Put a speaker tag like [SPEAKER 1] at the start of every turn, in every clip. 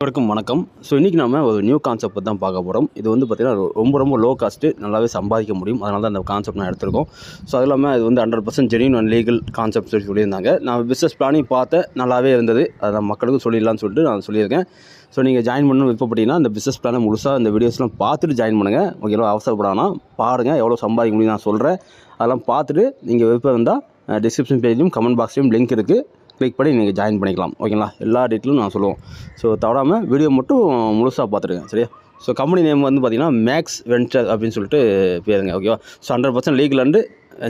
[SPEAKER 1] வணக்கம் வணக்கம். ஸோ இன்றைக்கி நம்ம ஒரு நியூ கான்செப்ட் தான் பார்க்க போகிறோம் இது வந்து பார்த்திங்கன்னா ரொம்ப ரொம்ப லோ காஸ்ட்டு நல்லாவே சம்பாதிக்க முடியும். அதனால தான் அந்த கான்செப்ட் நான் எடுத்திருக்கோம். ஸோ அது இல்லாமல் இது வந்து hundred percent genuine and legal concept சொல்லி சொல்லியிருந்தாங்க. நான் பிஸ்னஸ் பிளானிங் பார்த்தேன் நல்லாவே இருந்தது. அதை நான் மக்களுக்கும் சொல்லிடலாம்னு சொல்லிட்டு நான் சொல்லியிருக்கேன். ஸோ நீங்கள் ஜாயின் பண்ணணும் விருப்பப்பட்டீங்கன்னா அந்த பிஸ்னஸ் பிளானை முழுசாக அந்த வீடியோஸ்லாம் பார்த்துட்டு ஜாயின் பண்ணுங்கள் ஓகேவா அவசரப்படாமல் பாருங்கள் எவ்வளோ சம்பாதிக்க முடியும் நான் சொல்கிறேன் அதெல்லாம் பார்த்துட்டு நீங்கள் விருப்பம் இருந்தால் டிஸ்கிரிப்ஷன் பேஜ்லையும் கமெண்ட் பாக்ஸ்லையும் லிங்க் இருக்குது கிளிக் பண்ணி நீங்கள் ஜாயின் பண்ணிக்கலாம். ஓகேங்களா எல்லா டீட்டெயிலும் நான் சொல்லுவோம். ஸோ தவறாமல் வீடியோ மட்டும் முழுசாக பார்த்துருங்க சரியா? ஸோ கம்பெனி நேம் வந்து பார்த்தீங்கன்னா மேக்ஸ் வென்ச்சர் அப்படின்னு சொல்லிட்டு பேருங்க. ஓகேவா so hundred percent legal and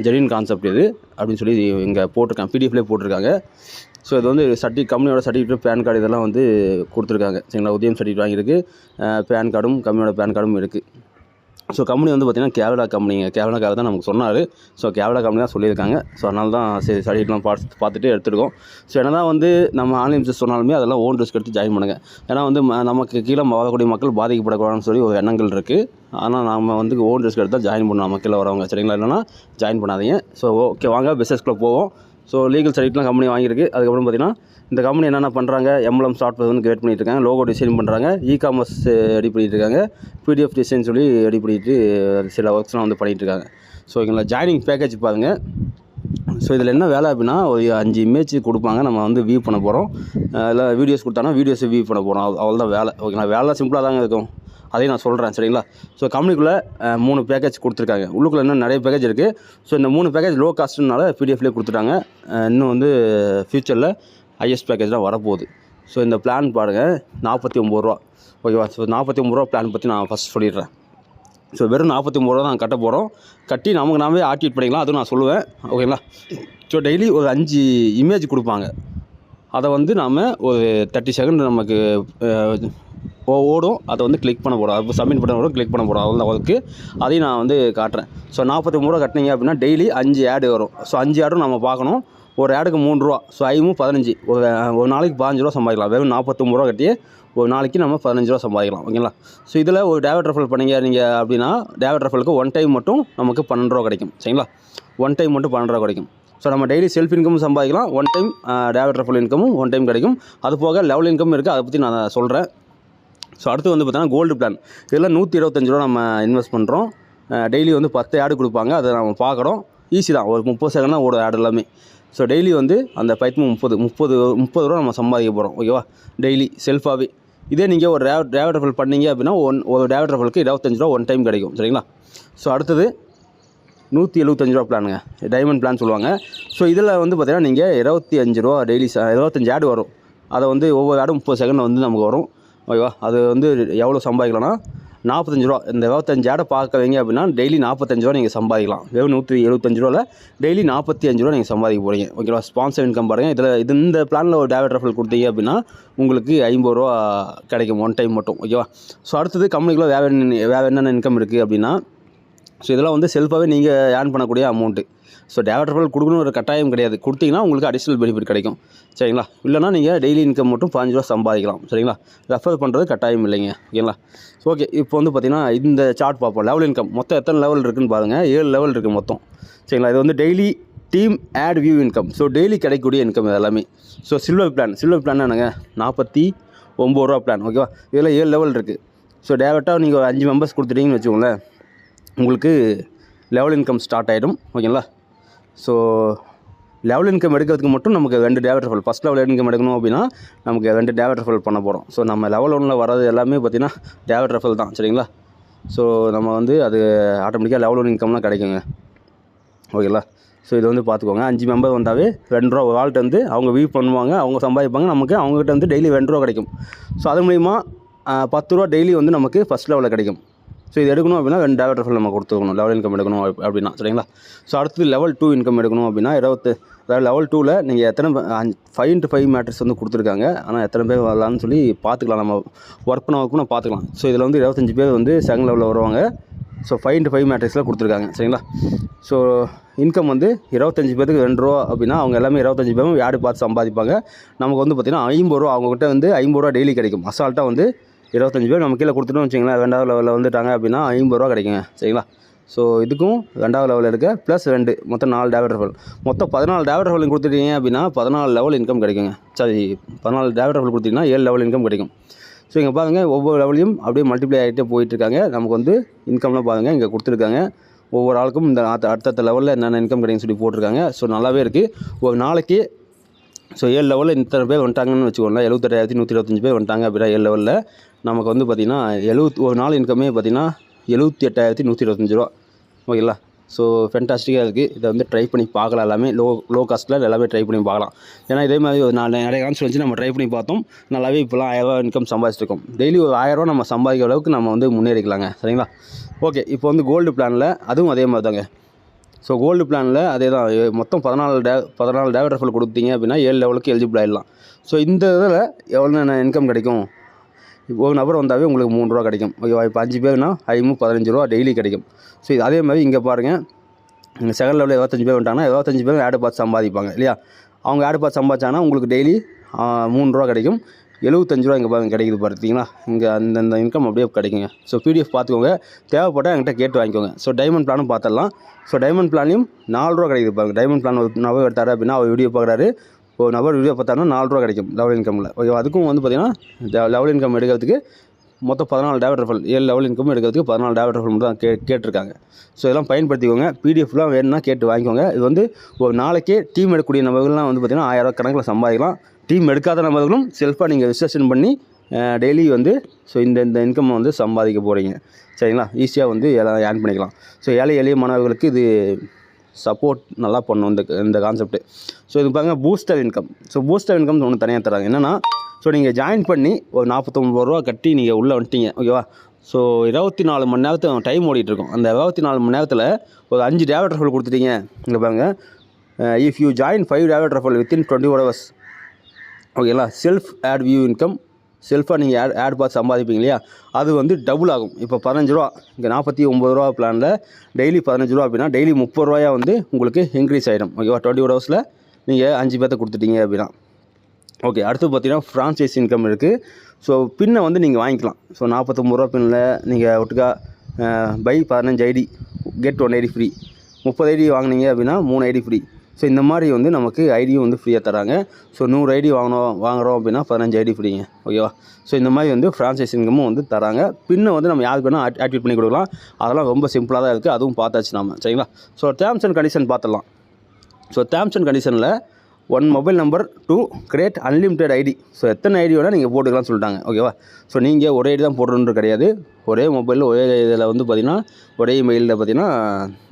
[SPEAKER 1] genuine concept இது அப்படின்னு சொல்லி இங்கே போட்டிருக்காங்க. பிடிஎஃப்லேயே போட்டிருக்காங்க. ஸோ இது வந்து சர்டி கம்பெனியோட சர்டிஃபிகேட் பேன் கார்டு இதெல்லாம் வந்து கொடுத்துருக்காங்க. சரிங்களா? உதயம் சர்டிஃபிகேட் வாங்கியிருக்கு. பேன் கார்டும் கம்பெனியோட பேன் கார்டும் இருக்குது ஸோ கம்பெனி வந்து பார்த்திங்கன்னா கேரளா கம்பெனிங்க கேவலாக்காக தான் நமக்கு சொன்னார். ஸோ கேவலா கம்பெனி தான் சொல்லியிருக்காங்க. ஸோ அதனால தான் சரி சர்டிஃபிகேட்லாம் பார்த்து பார்த்துட்டு எடுத்துருக்கோம். ஸோ என்ன தான் வந்து நம்ம ஆன்லைன் பிஸ்னஸ் சொன்னாலுமே அதெல்லாம் ஓன் ரிஸ்க் எடுத்து ஜாயின் பண்ணுங்கள் ஏன்னா வந்து நமக்கு கீழே வரக்கூடிய மக்கள் பாதிக்கப்படக்கூடாதுன்னு சொல்லி ஒரு எண்ணங்கள் இருக்குது ஆனால் நம்ம வந்து ஓன் ரிஸ்க் எடுத்தால் ஜாயின் பண்ணணும் நம்ம கீழே வரவங்க. சரிங்களா? இல்லைன்னா ஜாயின் பண்ணாதீங்க. ஸோ ஓகே வாங்க பிஸ்னஸ்க்குள்ளே போவோம். ஸோ லீகல் சர்டிஃபிகேட்லாம் கம்பெனி வாங்கியிருக்கு. அதுக்கப்புறம் பார்த்திங்கன்னா இந்த கம்பெனி என்னென்ன பண்ணுறாங்க எம்எல்எம் சாஃப்ட்வேர் வந்து கிரியேட் பண்ணிட்டு இருக்காங்க லோகோ டிசைன் பண்ணுறாங்க இ காமர்ஸ் ரெடி பண்ணிட்டு இருக்காங்க பிடிஎஃப் டிசைன் சொல்லி ரெடி பண்ணிட்டு சில ஒர்க்ஸ்லாம் வந்து பண்ணிகிட்டு இருக்காங்க ஸோ ஓகேங்களா ஜாயினிங் பேக்கேஜ் பாருங்க. ஸோ இதில் என்ன வேலை அப்படின்னா ஒரு அஞ்சு இமேஜ் கொடுப்பாங்க. நம்ம வந்து வியூ பண்ண போகிறோம் இல்லை வீடியோஸ் கொடுத்தாங்கன்னா வீடியோஸ் வியூ பண்ண போகிறோம் அவ்வளோதான் வேலை. ஓகேங்களா? வேலை சிம்பிளாக தாங்க இருக்கும். அதையும் நான் சொல்கிறேன் சரிங்களா? ஸோ கம்பெனிக்குள்ளே மூணு பேக்கேஜ் கொடுத்துருக்காங்க. உள்ளுக்குள்ளே இன்னும் நிறைய பேக்கேஜ் இருக்குது ஸோ இந்த மூணு பேக்கேஜ் லோ காஸ்ட்னால பிடிஎஃப்லேயே கொடுத்துட்டாங்க. இன்னும் வந்து ஃப்யூச்சரில் ஹையஸ்ட் பேக்கேஜ்லாம் வரப்போகுது. ஸோ இந்த பிளான் பாருங்கள் நாற்பத்தி ஒம்பது ரூபா. ஓகேவா ஸோ நாற்பத்தி ஒம்பது ரூபா பிளான் பற்றி நான் ஃபஸ்ட் சொல்லிடுறேன். ஸோ வெறும் நாற்பத்தி ஒம்பது ரூபா தான் கட்ட போகிறோம் கட்டி நமக்கு நாமே ஆக்டிவேட் பண்ணிக்கலாம். அதுவும் நான் சொல்லுவேன். ஓகேங்களா ஸோ டெய்லி ஒரு அஞ்சு இமேஜ் கொடுப்பாங்க. அதை வந்து நாம் ஒரு தேர்ட்டி செகண்ட் நமக்கு ஓடும். அதை வந்து கிளிக் பண்ண போகிறோம் அது சப்மிட் பண்ண போகிறோம் கிளிக் பண்ண போகிறோம் அவ்வளோ ஒர்க்கு அதையும் நான் வந்து காட்டுறேன். ஸோ நாற்பத்தி மூணு ரூபா கட்டினீங்க அப்படின்னா டெய்லி அஞ்சு ஆடு வரும். ஸோ அஞ்சு ஆடும் நம்ம பார்க்கணும். ஒரு ஆடுக்கு மூணு ரூபா. ஸோ ஐமும் பதினஞ்சு. ஒரு ஒரு நாளைக்கு பதினஞ்சு ரூபா சம்பாதிக்கலாம். வெறும் நாற்பத்தொம்பது ரூபா கட்டி ஒரு நாளைக்கு நம்ம பதினஞ்சு ரூபா சம்பாதிக்கலாம். ஓகேங்களா? ஸோ இதில் ஒரு டேவட் ரெஃபல் பண்ணீங்க நீங்கள் அப்படின்னா டேவட் ரெஃபலுக்கு ஒன் டைம் மட்டும் நமக்கு பன்னெண்டு ரூபா கிடைக்கும். சரிங்களா? ஒன் டைம் மட்டும் பன்னெண்டு ரூபா கிடைக்கும். ஸோ நம்ம டெய்லி செல்ஃப் இன்கமும் சம்பாதிக்கலாம். ஒன் டைம் டேவட் ரெஃபல் இன்கமும் ஒன் டைம் கிடைக்கும். அது போக லெவல் இன்கம் இருக்குது அதை பற்றி நான் சொல்கிறேன் ஸோ அடுத்து வந்து பார்த்தீங்கன்னா கோல்டு பிளான் இதெல்லாம் நூற்றி இருபத்தஞ்சு ரூபா நம்ம இன்வெஸ்ட் பண்ணுறோம் டெய்லி வந்து பத்து ஆடு கொடுப்பாங்க. அதை நம்ம பார்க்குறோம். ஈஸி தான். ஒரு முப்பது செகண்ட் தான் ஓடும் ஆடு எல்லாமே. ஸோ டெய்லி வந்து அந்த பைத்து முப்பது முப்பது முப்பது ரூபா நம்ம சம்பாதிக்க போகிறோம் ஓகேவா டெய்லி செல்ஃபாகவே இதே நீங்கள் ஒரு டேவ் டேவட் ரெஃபல் பண்ணீங்க அப்படின்னா ஒன் ஒரு டேவட் ரெஃபலுக்கு இருபத்தஞ்சு ரூபா ஒன் டைம் கிடைக்கும். சரிங்களா? ஸோ அடுத்தது நூற்றி எழுபத்தஞ்சு ரூபா பிளானுங்க டைமண்ட் பிளான் சொல்லுவாங்க. ஸோ இதில் வந்து பார்த்தீங்கன்னா நீங்கள் இருபத்தி அஞ்சு ரூபா டெய்லி இருபத்தஞ்சு ஆடு வரும். அதை வந்து ஒவ்வொரு ஆடும் முப்பது செகண்ட் வந்து நமக்கு வரும். ஓகேவா? அது வந்து எவ்வளோ சம்பாதிக்கலாம்னா நாற்பத்தஞ்சு ரூபா. இந்த இருபத்தஞ்சு ஆடை பார்க்குறீங்க அப்படின்னா டெய்லி நாற்பத்தஞ்சு ரூபா நீங்கள் சம்பாதிக்கலாம். வெறும் நூற்றி எழுபத்தஞ்சு ரூபாவில் டெய்லி நாற்பத்தி அஞ்சு ரூபா நீங்கள் சம்பாதிக்க போகிறீங்க ஓகேவா? ஸ்பான்சர் இன்கம் பாருங்கள் இதில் இது இந்த பிளானில் ஒரு டேவட் ரெஃபல் கொடுத்தீங்க அப்படின்னா உங்களுக்கு ஐம்பது ரூபா கிடைக்கும். ஒன் டைம் மட்டும். ஓகேவா? ஸோ அடுத்தது கம்பெனிக்குள்ளே வேறு என்ன வேறு என்னென்ன இன்கம் இருக்குது அப்படின்னா ஸோ இதெல்லாம் வந்து செல்ஃபாகவே நீங்கள் ஏர்ன் பண்ணக்கூடிய அமௌண்ட்டு ஸோ டேவட் கொடுக்கணும் ஒரு கட்டாயம் கிடையாது. கொடுத்தீங்கன்னா உங்களுக்கு அடிஷ்னல் பெனிஃபிட் கிடைக்கும். சரிங்களா? இல்லைனா நீங்கள் டெய்லி இன்கம் மட்டும் பதினஞ்சு ரூபா சம்பாதிக்கலாம். சரிங்களா? ரெஃபர் பண்ணுறது கட்டாயம் இல்லைங்க. ஓகேங்களா? ஓகே இப்போ வந்து பார்த்தீங்கன்னா இந்த சார்ட் பார்ப்போம். லெவல் இன்கம் மொத்தம் எத்தனை லெவல் இருக்குன்னு பாருங்கள் ஏழு லெவல் இருக்குது மொத்தம். சரிங்களா? இது வந்து daily team ad view income so daily கிடைக்கக்கூடிய இன்கம் இது எல்லாமே so silver plan silver plan என்னங்க? நாற்பத்தி ஒம்பது ரூபா பிளான் ஓகேவா இதில் ஏழு லெவல் இருக்குது ஸோ டேரெக்டாக நீங்கள் ஒரு அஞ்சு மெம்பர்ஸ் கொடுத்துட்டீங்கன்னு வச்சுக்கோங்களேன். உங்களுக்கு லெவல் இன்கம் ஸ்டார்ட் ஆகிடும் ஓகேங்களா ஸோ லெவல் இன்கம் எடுக்கிறதுக்கு மட்டும் நமக்கு ரெண்டு டேவட் ரெஃபல் ஃபஸ்ட் லெவல் இன்கம் எடுக்கணும் அப்படின்னா நமக்கு ரெண்டு டேவட் ரெஃபல் பண்ண போகிறோம் ஸோ நம்ம லெவல் ஒன்றில் வர்றது எல்லாமே பார்த்திங்கன்னா டேவட் ரெஃபல் தான் சரிங்களா? ஸோ நம்ம வந்து அது ஆட்டோமேட்டிக்காக லெவல் ஒன் இன்கம்லாம் கிடைக்குங்க. ஓகேங்களா ஸோ இது வந்து பார்த்துக்கோங்க. அஞ்சு மெம்பர் வந்தாவே ரெண்டு ரூபா ஒரு ஆள்கிட்ட வந்து அவங்க வியூ பண்ணுவாங்க அவங்க சம்பாதிப்பாங்க நமக்கு அவங்ககிட்ட வந்து டெய்லி ரெண்டு ரூபா கிடைக்கும். ஸோ அது மூலிமா பத்து ரூபா டெய்லி வந்து நமக்கு ஃபஸ்ட் லெவலில் கிடைக்கும். ஸோ இது எடுக்கணும் அப்படின்னா ரெண்டு டேவட் ரெஃபர் நம்ம கொடுத்துக்கணும் லெவல் இன்கம் எடுக்கணும் அப்படின்னா சரிங்களா? ஸோ அடுத்தது லெவல் டூ இன்கம் எடுக்கணும் அப்படின்னா இருபத்து அதாவது லெவல் டூவில் நீங்கள் எத்தனை ஃபைவ் இன்ட்டு ஃபைவ் மேட்ரிக்ஸ் வந்து கொடுத்துருக்காங்க. ஆனால் எத்தனை பேர் வரலான்னு சொல்லி பார்த்துக்கலாம். நம்ம ஒர்க் பண்ண ஒர்க் பண்ண பார்த்துக்கலாம். ஸோ இதில் வந்து இருபத்தஞ்சி பேர் வந்து செகண்ட் லெவலில் வருவாங்க. ஸோ ஃபைவ் இன்ட்டு ஃபைவ் மேட்ரிக்ஸில் கொடுத்துருக்காங்க சரிங்களா? ஸோ இன்கம் வந்து இருபத்தஞ்சி பேருக்கு ரெண்டு ரூபா அப்படின்னா அவங்க எல்லாமே இருபத்தஞ்சி பேரும் யார் பார்த்து சம்பாதிப்பாங்க? நமக்கு வந்து பார்த்திங்கன்னா ஐம்பது ரூபா அவங்ககிட்ட வந்து ஐம்பது ரூபா டெய்லி கிடைக்கும். அசால்ட்டாக வந்து இருபத்தஞ்சி பேர் நம்ம கீழே கொடுத்துட்டோம்னு வச்சிங்களேன் ரெண்டாவது லெவலில் வந்துட்டாங்க அப்படின்னா ஐம்பது ரூபா கிடைக்குங்க சரிங்களா? ஸோ இதுக்கும் ரெண்டாவது லெவலில் இருக்க ப்ளஸ் ரெண்டு மொத்தம் நாலு டேவட் ரெஃபல் மொத்தம் பதினாலு டேவட் ரெஃபல் கொடுத்துட்டீங்க அப்படின்னா பதினாலு லெவல் இன்கம் கிடைக்குங்க. சரி பதினாலு டேவட் ரெஃபல் கொடுத்தீங்கன்னா ஏழு லெவல் இன்கம் கிடைக்கும். ஸோ இங்கே பாருங்கள் ஒவ்வொரு லெவலையும் அப்படியே மல்டிப்ளை ஆகிட்டே போயிட்டுருக்காங்க. நமக்கு வந்து இன்கம்லாம் பாருங்கள் இங்கே கொடுத்துருக்காங்க. ஒவ்வொரு ஆளுக்கும் இந்த அடுத்த அடுத்தடுத்த லெவலில் என்னென்ன இன்கம் கிடைக்குன்னு சொல்லி போட்டிருக்காங்க. ஸோ நல்லாவே இருக்குது ஒரு நாளைக்கு ஸோ ஏழு லெவலில் இத்தனை பேர் வந்துட்டாங்கன்னு வச்சுக்கோங்களேன். எழுபத்தெட்டாயிரத்தி நூற்றி இருபத்தஞ்சு பேர் வந்துட்டாங்க அப்படின்னா ஏழு லெவலில் நமக்கு வந்து பார்த்திங்கன்னா எழுபத்தி ஒரு நாள் இன்கமே பார்த்திங்கன்னா எழுபத்தி எட்டாயிரத்தி நூற்றி இருபத்தஞ்சு ரூபா. ஓகேங்களா ஸோ ஃபென்டாஸ்டிக்காக இருக்குது இதை வந்து ட்ரை பண்ணி பார்க்கலாம் எல்லாமே. லோ லோ காஸ்ட்டில் எல்லாமே ட்ரை பண்ணி பார்க்கலாம். ஏன்னா இதே மாதிரி ஒரு நாலு நிறைய கான்ஸ் வச்சு நம்ம ட்ரை பண்ணி பார்த்தோம். நல்லாவே இப்போலாம் ஆயிரரூவா இன்கம் சம்பாதிச்சிருக்கோம். டெய்லி ஒரு ஆயிரரூவா நம்ம சம்பாதிக்கிற அளவுக்கு நம்ம வந்து முன்னேறிக்கலாங்க. சரிங்களா? ஓகே இப்போ வந்து கோல்டு பிளானில் அதுவும் அதே மாதிரி தாங்க ஸோ கோல்டு பிளானில் அதே தான். மொத்தம் பதினாலு டே பதினாலு டேவ் ரெஃபல் கொடுத்தீங்க அப்படின்னா ஏழு லெவலுக்கு எலிஜிபிள் ஆகிடலாம் ஸோ இந்த இதில் எவ்வளோ இன்கம் கிடைக்கும்? இப்போ ஒரு நபர் வந்தாவே உங்களுக்கு மூணு ரூபா கிடைக்கும். ஓகேவா? இப்போ அஞ்சு பேர்னா ஐமு பதினஞ்சு ரூபா டெய்லி கிடைக்கும். ஸோ இது அதே மாதிரி இங்கே பாருங்கள் இங்கே செகண்ட் லெவலில் இருபத்தஞ்சு பேர் வந்துட்டாங்கன்னா இருபத்தஞ்சு பேர் ஆடு பார்த்து சம்பாதிப்பாங்க இல்லையா? அவங்க ஆடு பார்த்து சம்பாதிச்சாங்கன்னா உங்களுக்கு டெய்லி மூணு ரூபா கிடைக்கும். எழுபத்தஞ்சு ரூபா இங்கே பாருங்க கிடைக்குது பார்த்தீங்களா இங்கே அந்தந்த இன்கம் அப்படியே கிடைக்குங்க. ஸோ பிடிஎஃப் பார்த்துக்கோங்க. தேவைப்பட்டால் என்கிட்ட கேட்டு வாங்கிக்கோங்க. ஸோ டைமண்ட் பிளானும் பார்த்துடலாம். ஸோ டைமண்ட் பிளான்லையும் நாலு ரூபா கிடைக்குது பாருங்க. டைமண்ட் பிளான் ஒரு நபர் எடுத்தாரு அப்படின்னா அவர் வீடியோ பார்க்குறாரு. ஒரு நபர் வீடியோ பார்த்தாருன்னா நாலு ரூபா கிடைக்கும் லெவல் இன்கமில் ஓகே அதுக்கும் வந்து பார்த்தீங்கன்னா லெவல் இன்கம் எடுக்கிறதுக்கு மொத்தம் பதினாலு டேவட் ரெஃபல் ஏழு லெவல் இன்கம் எடுக்கிறதுக்கு பதினாலு டேவட் ரெஃபல் மட்டும் தான் கே கேட்டிருக்காங்க. ஸோ இதெல்லாம் பயன்படுத்திக்கோங்க. பிடிஎஃப்லாம் வேணும்னா கேட்டு வாங்கிக்கோங்க. இது வந்து ஒரு நாளைக்கே டீம் எடுக்கக்கூடிய நபர்கள்லாம் வந்து பார்த்திங்கன்னா ஆயிரம் கணக்கில் சம்பாதிக்கலாம். டீம் எடுக்காத நபர்களும் செல்ஃபாக நீங்கள் ரிஜிஸ்ட்ரேஷன் பண்ணி டெய்லி வந்து ஸோ இந்த இந்த இன்கம் வந்து சம்பாதிக்க போகிறீங்க சரிங்களா? ஈஸியாக வந்து எல்லாம் ஏர்ன் பண்ணிக்கலாம். ஸோ ஏழை எளிய மாணவர்களுக்கு இது சப்போர்ட் நல்லா பண்ணும் இந்த இந்த கான்செப்ட்டு ஸோ இது பாருங்கள் booster income so booster income ஒன்று தனியாக தராங்க என்னென்னா ஸோ நீங்கள் ஜாயின் பண்ணி ஒரு நாற்பத்தொம்பது ரூபா கட்டி நீங்கள் உள்ளே வந்துட்டீங்க. ஓகேவா ஸோ இருபத்தி நாலு மணி நேரத்தில் டைம் ஓடிட்டுருக்கோம். அந்த இருபத்தி நாலு மணி நேரத்தில் ஒரு அஞ்சு டேவட் ரஃபல் கொடுத்துட்டீங்க. இங்கே பாருங்க. If you join five டேவட் referral within twenty four hours ஓகேங்களா செல்ஃப் ஆட் வியூ இன்கம் செல்ஃபாக நீங்கள் ஆட் ஆட் பார்த்து சம்பாதிப்பீங்க இல்லையா? அது வந்து டபுள் ஆகும். இப்போ பதினஞ்சு ரூபா இங்கே நாற்பத்தி ஒம்பது ரூபா பிளானில் டெய்லி பதினஞ்சு ரூபா அப்படின்னா டெய்லி முப்பது ரூபாயா வந்து உங்களுக்கு இன்க்ரீஸ் ஆகிடும் ஓகேவா டுவெண்ட்டி ஃபோர் ஹவர்ஸில் நீங்கள் அஞ்சு பேர்த்த கொடுத்துட்டீங்க அப்படின்னா. ஓகே அடுத்து பார்த்தீங்கன்னா ஃப்ரான்ச்சைஸ் இன்கம் இருக்குது ஸோ பின்னை வந்து நீங்கள் வாங்கிக்கலாம். ஸோ நாற்பத்தொம்பது ரூபா பின்னில் நீங்கள் ஒட்டுக்கா பை பதினஞ்சு ID get one ID free முப்பது ஐடி வாங்குனீங்க அப்படின்னா மூணு ஐடி ஃப்ரீ ஸோ இந்த மாதிரி வந்து நமக்கு ஐடியும் வந்து ஃப்ரீயாக தராங்க ஸோ நூறு ஐடி வாங்கினோம் வாங்குறோம் அப்படின்னா பதினஞ்சு ஐடி ஃப்ரீங்க ஓகேவா ஸோ இந்த மாதிரி வந்து ஃப்ரான்ச்சைஸ் இன்கமும் வந்து தராங்க பின்னை வந்து நம்ம யாருக்கு வேணால் ஆக்டிவேட் பண்ணி கொடுக்கலாம். அதெல்லாம் ரொம்ப சிம்பிளாக தான் இருக்குது அதுவும் பார்த்தாச்சு நாம. சரிங்களா? ஸோ டேர்ம்ஸ் அண்ட் கண்டிஷன் பார்த்துடலாம். ஸோ டேர்ம்ஸ் அண்ட் கண்டிஷனில் one mobile number to create unlimited ID so எத்தனை ஐடி வேணால் நீங்கள் போட்டுக்கலாம்னு சொல்லிட்டாங்க. ஓகேவா ஸோ நீங்கள் ஒரே ஐடி தான் போடணுன்றது கிடையாது. ஒரே மொபைலில் ஒரே இதில் வந்து பார்த்தீங்கன்னா ஒரே மெயிலில் பார்த்தீங்கன்னா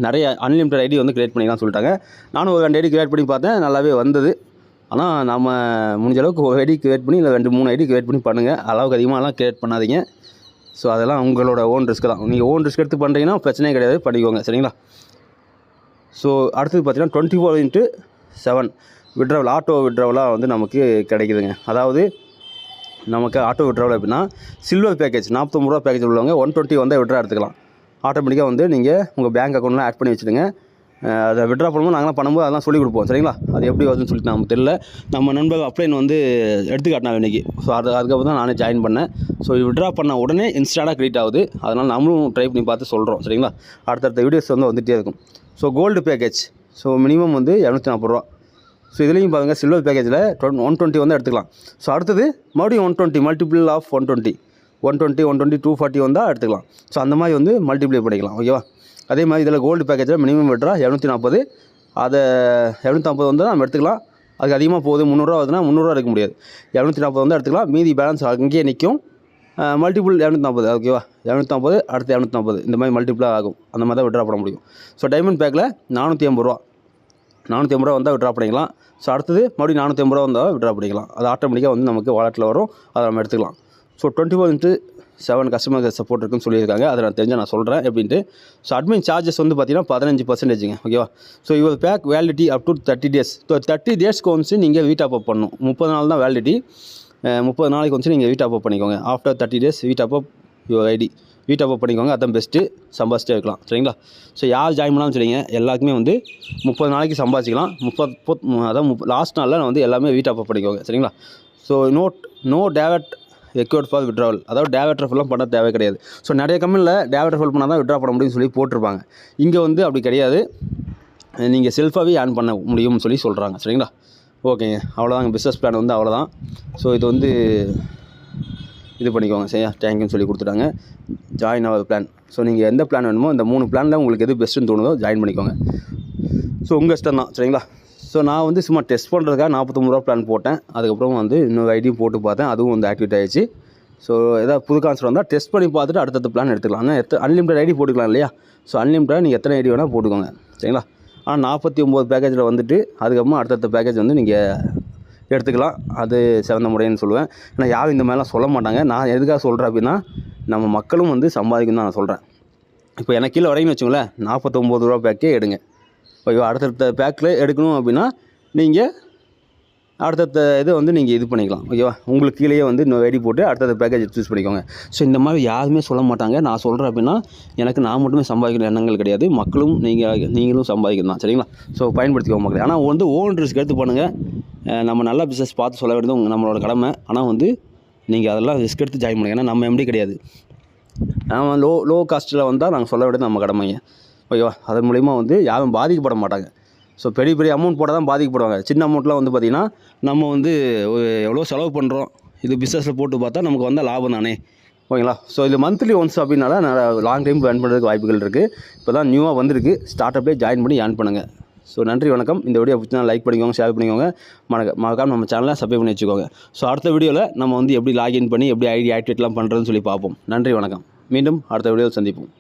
[SPEAKER 1] நிறைய அன்லிமிட்டெட் ஐடி வந்து கிரியேட் பண்ணிக்கலாம் சொல்லிட்டாங்க. நானும் ஒரு ரெண்டு ஐடி கிரியேட் பண்ணி பார்த்தேன். நல்லாவே வந்தது. ஆனால் நம்ம முடிஞ்ச அளவுக்கு ஒரு ஐடி கிரியேட் பண்ணி இல்லை ரெண்டு மூணு ஐடி கிரியேட் பண்ணி பண்ணுங்கள் அளவுக்கு அதிகமாகலாம் கிரியேட் பண்ணாதீங்க. ஸோ அதெல்லாம் உங்களோட ஓன் ரிஸ்க் தான். நீங்கள் ஓன் ரிஸ்க் எடுத்து பண்ணுறீங்கன்னா பிரச்சனையே கிடையாது. பண்ணிக்கோங்க சரிங்களா? ஸோ அடுத்தது பார்த்திங்கன்னா twenty four into seven withdrawal auto விட்ரவலாக வந்து நமக்கு கிடைக்குதுங்க. அதாவது நமக்கு ஆட்டோ விட்ரவல் எப்படின்னா சில்வர் பேக்கேஜ் நாற்பத்தொம்பது ரூபா பேக்கேஜ் உள்ளவங்க ஒன் டுவெண்ட்டி வந்து விட்ரா எடுத்துக்கலாம். ஆட்டோமேட்டிக்காக வந்து நீங்கள் உங்கள் பேங்க் அக்கௌண்ட்லாம் ஆட் பண்ணி வச்சுடுங்க. அதை விட்ரா பண்ணும்போது நாங்களாம் பண்ணும்போது அதெல்லாம் சொல்லிக் கொடுப்போம். சரிங்களா? அது எப்படி வருதுன்னு சொல்லிட்டு நமக்கு தெரியல. நம்ம நண்பர் அப்ளைன் வந்து எடுத்து காட்டினாங்க இன்றைக்கி ஸோ அது அதுக்கப்புறம் தான் நானே ஜாயின் பண்ணேன். ஸோ விட்ரா பண்ண உடனே இன்ஸ்டாடாக க்ரியேட் ஆகுது. அதனால் நம்மளும் ட்ரை பண்ணி பார்த்து சொல்கிறோம் சரிங்களா? அடுத்தடுத்த வீடியோஸ் வந்து வந்துகிட்டே இருக்கும். So gold package so minimum வந்து இரநூத்தி நாற்பது ரூபா. ஸோ இதுலேயும் பாருங்கள் சில்வர் பேக்கேஜில் ஒன் டுவெண்ட்டி வந்து எடுத்துக்கலாம். ஸோ அடுத்தது மறுபடியும் one twenty multiple of one twenty one twenty one twenty two forty வந்தால் எடுத்துக்கலாம். ஸோ அந்த மாதிரி வந்து மல்டிப்ளை பண்ணிக்கலாம் ஓகேவா அதே மாதிரி இதில் கோல்டு பேக்கேஜில் மினிமம் விட்ரா இரநூத்தி நாற்பது அதை இரநூத்தி நாற்பது வந்து நம்ம எடுத்துக்கலாம். அதுக்கு அதிகமாக போகுது முந்நூறுரூவா வருதுன்னா முந்நூறுரூவா எடுக்க முடியாது. இரநூத்தி நாற்பது வந்து எடுத்துக்கலாம். மீதி பேலன்ஸ் அங்கேயே நிற்கும் மல்டிபிள் இரநூத்தி நாற்பது ஓகேவா இரநூத்தி நாற்பது அடுத்து இரநூத்தி நாற்பது இந்த மாதிரி மல்டிபிளாக ஆகும். அந்த மாதிரி தான் விட்ரா பண்ண முடியும் ஸோ டைமண்ட் பேக்கில் நானூற்றி ஐம்பது ரூபா. நானூற்றி ஐம்பது ரூபா வந்தால் விட்ரா பண்ணிக்கலாம் ஸோ அடுத்தது மறுபடியும் நானூற்றி ஐம்பது ரூபா வந்தால் விட்ரா பண்ணிக்கலாம் அது ஆட்டோமேட்டிக்காக வந்து நமக்கு வாலெட்டில் வரும். அதை நம்ம எடுத்துக்கலாம். So twenty four into seven customer support இருக்குன்னு சொல்லியிருக்காங்க. அதை நான் தெரிஞ்ச நான் சொல்கிறேன் எப்படின்ட்டு ஸோ அட்மின் சார்ஜஸ் வந்து பார்த்தீங்கன்னா பதினஞ்சு பர்சன்டேஜுங்க ஓகேவா ஸோ இவர் pack validity up to thirty days so thirty டேஸ்க்கு வந்து நீங்கள் வீட் அப் பண்ணணும். முப்பது நாள் தான் வேலிடிட்டி முப்பது நாளைக்கு வந்து நீங்கள் வீட் அப் பண்ணிக்கோங்க. ஆஃப்டர் தேர்ட்டி டேஸ் வீட் அப் யுவர் ஐடி வீட் பண்ணிக்கோங்க அதான் பெஸ்ட்டு சம்பாதிச்சிட்டே இருக்கலாம். சரிங்களா? ஸோ யார் ஜாயின் பண்ணாலும் சரிங்க. எல்லாருக்குமே வந்து முப்பது நாளைக்கு சம்பாதிச்சிக்கலாம். முப்பது முப்பத் அதான் முப்ப லாஸ்ட் நாளில் வந்து எல்லாமே வீட் பண்ணிக்கோங்க சரிங்களா? ஸோ நோட் நோ டேவட் எக்யூர்ட் ஃபார் விட்ராவல் அதாவது டேவட் ரெஃபர்லாம் பண்ண தேவை கிடையாது. ஸோ நிறைய கம்பெனியில் டேவட் ரெஃபர் பண்ணால் தான் விட்ரா பண்ண முடியும்னு சொல்லி போட்டிருப்பாங்க. இங்கே வந்து அப்படி கிடையாது. நீங்கள் செல்ஃபாகவே ஏர்ன் பண்ண முடியும்னு சொல்லி சொல்கிறாங்க சரிங்களா? ஓகேங்க அவ்வளோதாங்க பிஸ்னஸ் பிளான் வந்து அவ்வளோதான் ஸோ இது வந்து இது பண்ணிக்கோங்க சரியா? தேங்க்யூன்னு சொல்லி கொடுத்துட்டாங்க. ஜாயின் ஆகாத பிளான் ஸோ நீங்கள் எந்த பிளான் வேணுமோ இந்த மூணு பிளானில் உங்களுக்கு எது பெஸ்ட்டுன்னு தோணுதோ ஜாயின் பண்ணிக்கோங்க. ஸோ உங்கள் இஷ்டம் தான் சரிங்களா? ஸோ நான் வந்து சும்மா டெஸ்ட் பண்ணுறதுக்காக நாற்பத்தொம்பது ரூபா பிளான் போட்டேன். அதுக்கப்புறம் வந்து இன்னொரு ஐடியும் போட்டு பார்த்தேன். அதுவும் வந்து ஆக்டிவேட் ஆகிடுச்சு ஸோ ஏதாவது புது கான்செப்ட் வந்தால் டெஸ்ட் பண்ணி பார்த்துட்டு அடுத்தடுத்த பிளான் எடுத்துக்கலாம். ஆனால் எத்த அன்லிமிட்டட் ஐடி போட்டுக்கலாம் இல்லையா? ஸோ அன்லிமிட்டட் நீங்கள் எத்தனை ஐடி வேணால் போட்டுக்கோங்க சரிங்களா? ஆனால் நாற்பத்தி ஒம்பது பேக்கேஜில் வந்துட்டு அதுக்கப்புறமா அடுத்தடுத்த பேக்கேஜ் வந்து நீங்கள் எடுத்துக்கலாம். அது சிறந்த முறைன்னு சொல்லுவேன். ஏன்னா யாரும் இந்த மாதிரிலாம் சொல்ல மாட்டாங்க. நான் எதுக்காக சொல்கிறேன் அப்படின்னா நம்ம மக்களும் வந்து சம்பாதிக்கும் தான் நான் சொல்கிறேன் இப்போ எனக்கு கீழே வரைக்குன்னு வச்சுங்களேன் நாற்பத்தொம்பது ரூபா பேக்கே எடுங்க. இப்போ அடுத்தடுத்த பேக்கில் எடுக்கணும் அப்படின்னா நீங்கள் அடுத்தடுத்த இதை வந்து நீங்கள் இது பண்ணிக்கலாம் ஓகேவா? உங்களுக்கு கீழேயே வந்து இன்னும் வெடி போட்டு அடுத்தடுத்த பேக்கேஜ் சூஸ் பண்ணிக்கோங்க. ஸோ இந்த மாதிரி யாருமே சொல்ல மாட்டாங்க. நான் சொல்கிறேன் அப்படின்னா எனக்கு நான் மட்டுமே சம்பாதிக்கிற எண்ணங்கள் கிடையாது. மக்களும் நீங்கள் நீங்களும் சம்பாதிக்கணும் தான் சரிங்களா? ஸோ பயன்படுத்திக்கோங்க மக்களே. ஆனால் வந்து ஓன் ரிஸ்க் எடுத்து பண்ணுங்கள் நம்ம நல்ல பிஸ்னஸ் பார்த்து சொல்ல வேண்டியது உங்கள் நம்மளோட கடமை. ஆனால் வந்து நீங்கள் அதெல்லாம் ரிஸ்க் எடுத்து ஜாயின் பண்ணுங்க. ஏன்னா நம்ம எப்படி கிடையாது. நம்ம லோ லோ காஸ்ட்டில் வந்தால் நாங்கள் சொல்ல வேண்டியது நம்ம கடமைங்க. ஓகேவா? அதன் மூலிமா வந்து யாரும் பாதிக்கப்பட மாட்டாங்க. ஸோ பெரிய பெரிய அமௌண்ட் போட தான் பாதிக்கப்படுவாங்க. சின்ன அமௌண்ட்லாம் வந்து பார்த்திங்கன்னா நம்ம வந்து ஒரு எவ்வளோ செலவு பண்ணுறோம் இது பிஸ்னஸில் போட்டு பார்த்தா நமக்கு வந்தால் லாபம் தானே. ஓகேங்களா? ஸோ இது மந்த்லி ஒன்ஸ் அப்படின்னால நான் லாங் டைம் ஏர்ன் பண்ணுறதுக்கு வாய்ப்புகள் இருக்குது இப்போ தான் நியூவாக வந்திருக்கு. ஸ்டார்ட் அப்லேயே ஜாயின் பண்ணி ஏர்ன் பண்ணுங்கள் ஸோ நன்றி வணக்கம். இந்த வீடியோ பிடிச்சா லைக் பண்ணிக்கோங்க ஷேர் பண்ணிக்கோங்க. மறக்க மறக்காம நம்ம சேனலை சப்ஸ்கிரைப் பண்ணி வச்சுக்கோங்க. ஸோ அடுத்த வீடியோவில் நம்ம வந்து எப்படி லாகின் பண்ணி எப்படி ஐடி ஆக்டிவேட்லாம் பண்ணுறதுன்னு சொல்லி பார்ப்போம். நன்றி வணக்கம். மீண்டும் அடுத்த வீடியோவில் சந்திப்போம்.